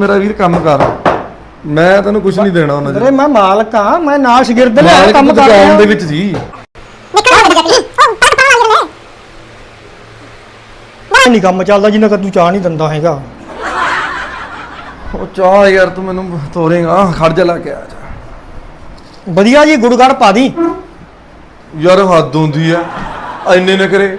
ਮੇਰਾ ਵੀਰ ਕੰਮ ਕਰ। ਮੈਂ ਤੈਨੂੰ ਕੁਝ ਨਹੀਂ ਦੇਣਾ ਉਹਨਾਂ ਵੀਰੇ ਦੇ ਮੈਂ ਮਾਲਕ ਆ ਮੈਂ ਨਾਲ ਸ਼ਗਿਰਦ ਲੈ ਕੰਮ ਕਰ ਰਿਹਾ। ਦੇ ਵਿੱਚ ਜੀ ਨਹੀਂ ਕੰਮ ਚੱਲਦਾ ਜਿੰਨਾ ਕਰ ਤੂੰ ਚਾਹ ਨਹੀਂ ਦਿੰਦਾ ਹੈਗਾ। ਉਹ ਚਾਹ ਯਾਰ ਤੂੰ ਮੈਨੂੰ ਤੋਰੇਗਾ। ਖੜ ਜਾ ਲਾ ਕੇ ਆ ਜਾ। ਵਧੀਆ ਜੀ ਗੁੜਗੜ ਪਾ ਦੀ। ਯਾਰ ਹੱਦ ਹੁੰਦੀ ਆ। ਐਨੇ ਨਾ ਕਰੇ।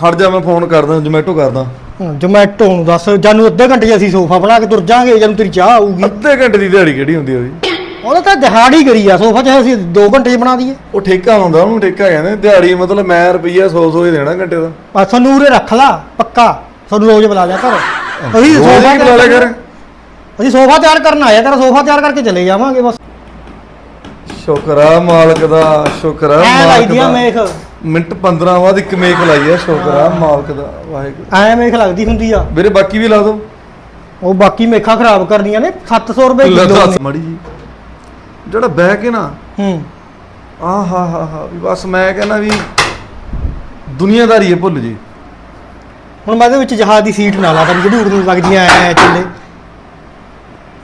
ਖੜ ਜਾ ਮੈਂ ਫੋਨ ਕਰਦਾ ਜੋਮੈਟੋ ਕਰਦਾ। ਜੋਮੈਟੋ ਨੂੰ ਦੱਸ ਜਾਨੂੰ ਅੱਧੇ ਘੰਟੇ 'ਚ ਅਸੀਂ ਸੋਫਾ ਬਣਾ ਕੇ ਤੁਰ ਜਾਾਂਗੇ ਜਦੋਂ ਤੇਰੀ ਚਾਹ ਆਊਗੀ। ਅੱਧੇ ਘੰਟੇ ਦੀ ਦਿਹਾੜੀ ਕਿਹੜੀ ਹੁੰਦੀ ਆ ਉਹਦੀ ਉਹਦਾ ਤਾਂ ਦਿਹਾੜੀ ਕਰੀ ਆ ਸੋਫਾ ਚਾਹੇ ਅਸੀਂ 2 ਘੰਟੇ 'ਚ ਬਣਾ ਦਈਏ। ਉਹ ਠੇਕਾ ਹੁੰਦਾ ਉਹਨੂੰ ਠੇਕਾ ਕਹਿੰਦੇ ਦਿਹਾੜੀ ਮਤਲਬ ਮੈਂ ਰੁਪਈਆ 100 100 ਹੀ ਦੇਣਾ ਘੰਟੇ ਦਾ। ਆ ਸਾਨੂੰ ਉਰੇ ਰੱਖ ਲਾ ਪੱਕਾ। ਸਾਨੂੰ ਰੋਜ਼ ਬੁਲਾ ਲਿਆ ਕਰ। ਅਸੀਂ ਰੋਜ਼ ਸੋਫਾ ਹੀ ਬੁਲਾ ਲਿਆ ਕਰ। ਅਸੀਂ ਸੋਫਾ ਤਿਆਰ ਕਰਨ ਆਇਆ ਤੇਰਾ ਸੋਫਾ ਤਿਆਰ ਕਰਕੇ ਚਲੇ ਜਾਵਾਂਗੇ ਬਸ। ਸ਼ੁਕਰ ਮਾਲਕ ਦਾ ਸ਼ੁਕਰ ਐ ਮਾਲਕ ਲਾਈਦੀ ਆ ਦਾ। ਮੇਖ। ਮਿੰਟ 15 ਬਾਅਦ ਇੱਕ ਮੇਕ ਲਾਈ ਆ ਸ਼ੁਕਰ ਆ ਮਾਲਕ ਦਾ ਵਾਹਿਗੁਰੂ। ਐ ਮੇਖ ਲੱਗਦੀ ਹੁੰਦੀ ਆ। ਵੀਰੇ ਬਾਕੀ ਵੀ ਲਾ ਦੋ। ਉਹ ਬਾਕੀ ਮੇਖਾਂ ਖਰਾਬ ਕਰਦੀਆਂ ਨੇ 700 ਰੁਪਏ ਲੈ ਕਿਲੋ ਦੱਸ। ਮੜੀ ਜੀ ਜਿਹੜਾ ਬਹਿ ਕੇ ਨਾ ਹੂੰ। ਆ ਹਾ ਹਾ ਹਾ ਵੀ ਬਸ ਮੈਂ ਕਹਿੰਦਾ ਵੀ ਦੁਨੀਆਦਾਰੀ ਹੈ ਭੁੱਲ ਜੀ। ਹੁਣ ਮੈਂ ਇਹਦੇ ਵਿੱਚ ਜਹਾਜ਼ ਦੀ ਸੀਟ ਨਾ ਲਾਦਾ ਜਿਹੜੀ ਉੜਨ ਲੱਗਦੀਆਂ ਐ ਚੱਲੇ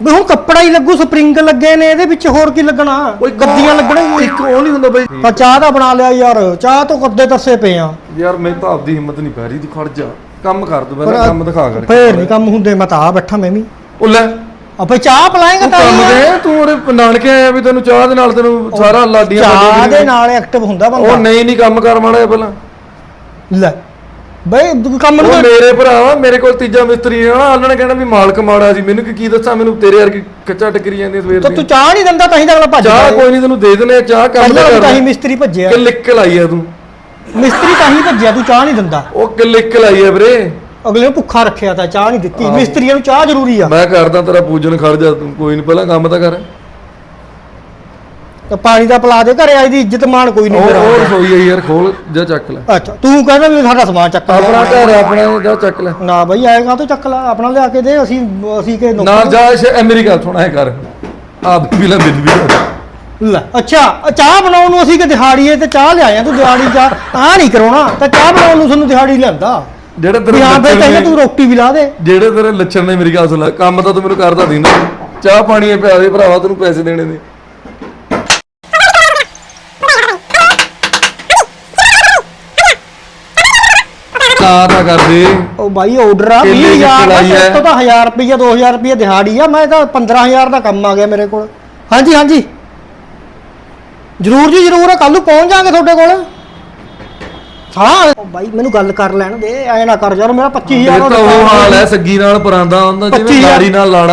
ਵੀ ਹੁਣ ਕੱਪੜਾ ਹੀ ਲੱਗੂ ਸਪਰਿੰਗ ਲੱਗੇ ਨੇ ਇਹਦੇ ਵਿੱਚ ਹੋਰ ਕੀ ਲੱਗਣਾ? ਉਹ ਇੱਕ ਗੱਦੀਆਂ ਲੱਗਣਗੀਆਂ ਇੱਕ ਉਹ ਨਹੀਂ ਹੁੰਦਾ ਬਾਈ। ਤਾਂ ਚਾਹ ਦਾ ਬਣਾ ਲਿਆ ਯਾਰ। ਚਾਹ ਤੋਂ ਕੱਦੇ ਤਰਸੇ ਪਏ ਆ। ਯਾਰ ਮੈਂ ਤਾਂ ਆਪਦੀ ਹਿੰਮਤ ਨਹੀਂ ਪੈ ਰਹੀ ਤੂੰ ਖੜ ਜਾ। ਕੰਮ ਕਰ ਪਰ ਪਹਿਲਾਂ ਕੰਮ ਦਿਖਾ ਕਰ ਫੇਰ ਨਹੀਂ ਕੰਮ ਹੁੰਦੇ ਮੈਂ ਤਾਂ ਆ ਬੈਠਾ ਮੈਂ ਵੀ। ਉਹ ਲੈ। ਆਪੇ ਚਾਹ ਪਲਾਏਗਾ ਤੂੰ ਕੰਮ। ਦੇ ਤੂੰ ਉਹਦੇ ਨਾਨਕੇ ਆਇਆ ਵੀ ਤੈਨੂੰ ਚਾਹ ਦੇ ਨਾਲ ਤੈਨੂੰ ਸਾਰਾ ਲਾਡੀਆਂ ਚਾਹ ਦੇ ਨਾਲ ਐਕਟਿਵ ਹੁੰਦਾ ਉਹ ਬੰਦਾ ਨਹੀਂ ਨਹੀਂ ਕੰਮ ਕਰ ਮਾੜਾ ਪਹਿਲਾਂ। ਲੈ। ਬਈ ਕੰਮ ਉਹ ਨੂੰ ਮੇਰੇ ਭਰਾ ਵਾ ਮੇਰੇ ਕੋਲ ਤੀਜਾ ਮਿਸਤਰੀ ਆ। ਉਹਨਾਂ ਨੇ ਕਹਿਣਾ ਵੀ ਮਾਲਕ ਮਾੜਾ ਸੀ ਮੈਨੂੰ ਕੀ ਕੀ ਦੱਸਾਂ ਮੈਨੂੰ ਤੇਰੇ ਵਰਗੀ ਕੱਚਾ ਟੱਕਰੀ ਜਾਂਦੀ ਸਵੇਰ ਤਾਂ ਦੀ। ਤੂੰ ਚਾਹ ਨਹੀਂ ਦਿੰਦਾ ਤਾਂ ਹੀ ਤਾਂ ਅਗਲਾ ਭੱਜ ਚਾਹ ਕੋਈ ਨਹੀਂ ਤੈਨੂੰ ਦੇ ਦਨੇ ਚਾਹ ਕੰਮ ਪਹਿਲਾਂ ਤਾਂ ਹੀ ਕਰ ਮਿਸਤਰੀ ਭੱਜਿਆ। ਕਿ ਲਿਖ ਕੇ ਲਾਈ ਆ ਤੂੰ। ਮਿਸਤਰੀ ਤਾਂ ਹੀ ਭੱਜਿਆ ਤੂੰ ਚਾਹ ਨਹੀਂ ਦਿੰਦਾ। ਉਹ ਕਿ ਲਿਖ ਕੇ ਲਾਈ ਆ ਵੀਰੇ। ਅਗਲੇ ਨੂੰ ਭੁੱਖਾ ਰੱਖਿਆ ਤਾਂ ਚਾਹ ਨਹੀਂ ਦਿੱਤੀ। ਮਿਸਤਰੀਆਂ ਨੂੰ ਚਾਹ ਜ਼ਰੂਰੀ ਆ। ਮੈਂ ਕਰਦਾ ਤੇਰਾ ਪੂਜਨ ਖੜ ਜਾ ਤੂੰ। ਕੋਈ ਨਹੀਂ ਪਹਿਲਾਂ ਕੰਮ ਤਾਂ ਕਰ। ਤਾਂ ਪਾਣੀ ਦਾ ਪਲਾ ਦੇ ਘਰੇ ਆਈ ਦੀ ਇੱਜ਼ਤ ਮਾਣ ਕੋਈ ਨਹੀਂ ਉਹ ਮੇਰਾ। ਉਹ ਰਸੋਈ ਆ ਯਾਰ ਖੋਲ ਜਾ ਚੱਕ ਲੈ। ਅੱਛਾ ਤੂੰ ਕਹਿੰਦਾ ਵੀ ਸਾਡਾ ਸਮਾਨ ਚੱਕ ਲਿਆ। ਆਪਣਾ ਘਰ ਆ, ਆਪਣਾ ਜਾ ਚੱਕ ਲੈ। ਨਾ ਬਈ ਆਏਗਾ ਤਾਂ ਚੱਕ ਲੈ? ਆਪਣਾ ਲਿਆ ਕੇ ਦੇ ਅਸੀਂ ਅਸੀਂ ਕਿ ਨਾ ਜਾ ਇਹ ਮੇਰੀ ਗੱਲ ਸੁਣਾ ਹੈ ਕਰ। ਆਪ ਵੀ ਲੈ ਬਿੱਲ ਵੀ ਲੈ। ਲੈ ਅੱਛਾ ਚਾਹ ਬਣਾਉਣ ਨੂੰ ਅਸੀਂ ਕਿ ਦਿਹਾੜੀਏ ਤੇ ਚਾਹ ਲਿਆਇਆ ਤੂੰ ਦਿਹਾੜੀ ਚਾਹ ਆ ਨਹੀਂ ਕਰਾਉਣਾ ਤਾਂ ਚਾਹ ਬਣਾਉਣ ਨੂੰ ਸਾਨੂੰ ਦਿਹਾੜੀ ਲਿਆਂਦਾ। ਜਿਹੜੇ ਤੇਰੇ ਬਈ ਲੱਛਣ ਕਹਿੰਦਾ ਤੂੰ ਰੋਟੀ ਵੀ ਲਾ ਦੇ। ਜਿਹੜੇ ਤੇਰੇ ਲੱਛਣ ਨੇ ਮੇਰੀ ਗੱਲ ਸੁਣ ਲੈ ਕੰਮ ਤਾਂ ਤੂੰ ਮੈਨੂੰ ਕਰਦਾ ਦਿੰਦਾ ਚਾਹ ਪਾਣੀ ਇਹ ਪਿਆ ਦੇ ਭਰਾਵਾ ਤੈਨੂੰ ਪੈਸੇ ਦੇਣੇ ਨੇ। ਨਾ ਨਾ ਕਰਦੇ ਉਹ ਬਾਈ ਆਰਡਰ ਆ ਕੇਲੇ 20000 ਦਾ ਚੜਾਈ ਹੈ। ਇਸ ਤੋਂ ਤਾਂ 1000 ਰੁਪਈਆ 2000 ਰੁਪਈਆ ਦਿਹਾੜੀ ਆ ਮੈਂ ਤਾਂ 15000 ਦਾ ਕੰਮ ਆ ਗਿਆ ਮੇਰੇ ਕੋਲ। ਹਾਂਜੀ ਹਾਂਜੀ। ਜਰੂਰ ਜੀ ਜਰੂਰ ਕੱਲ ਨੂੰ ਪਹੁੰਚ ਜਾਾਂਗੇ ਤੁਹਾਡੇ ਕੋਲ। ਹਾਂ। ਉਹ ਬਾਈ ਮੈਨੂੰ ਗੱਲ ਕਰ ਲੈਣ ਦੇ ਐ ਨਾ ਕਰ ਯਾਰ ਮੇਰਾ 25000 ਇਹ ਤਾਂ ਉਹ ਹਾਲ ਹੈ ਸੱਗੀ ਨਾਲ ਪਰਾਂਦਾ ਹੁੰਦਾ ਜਿਵੇਂ 25,000 ਲਾੜੀ ਨਾਲ ਲਾੜਾ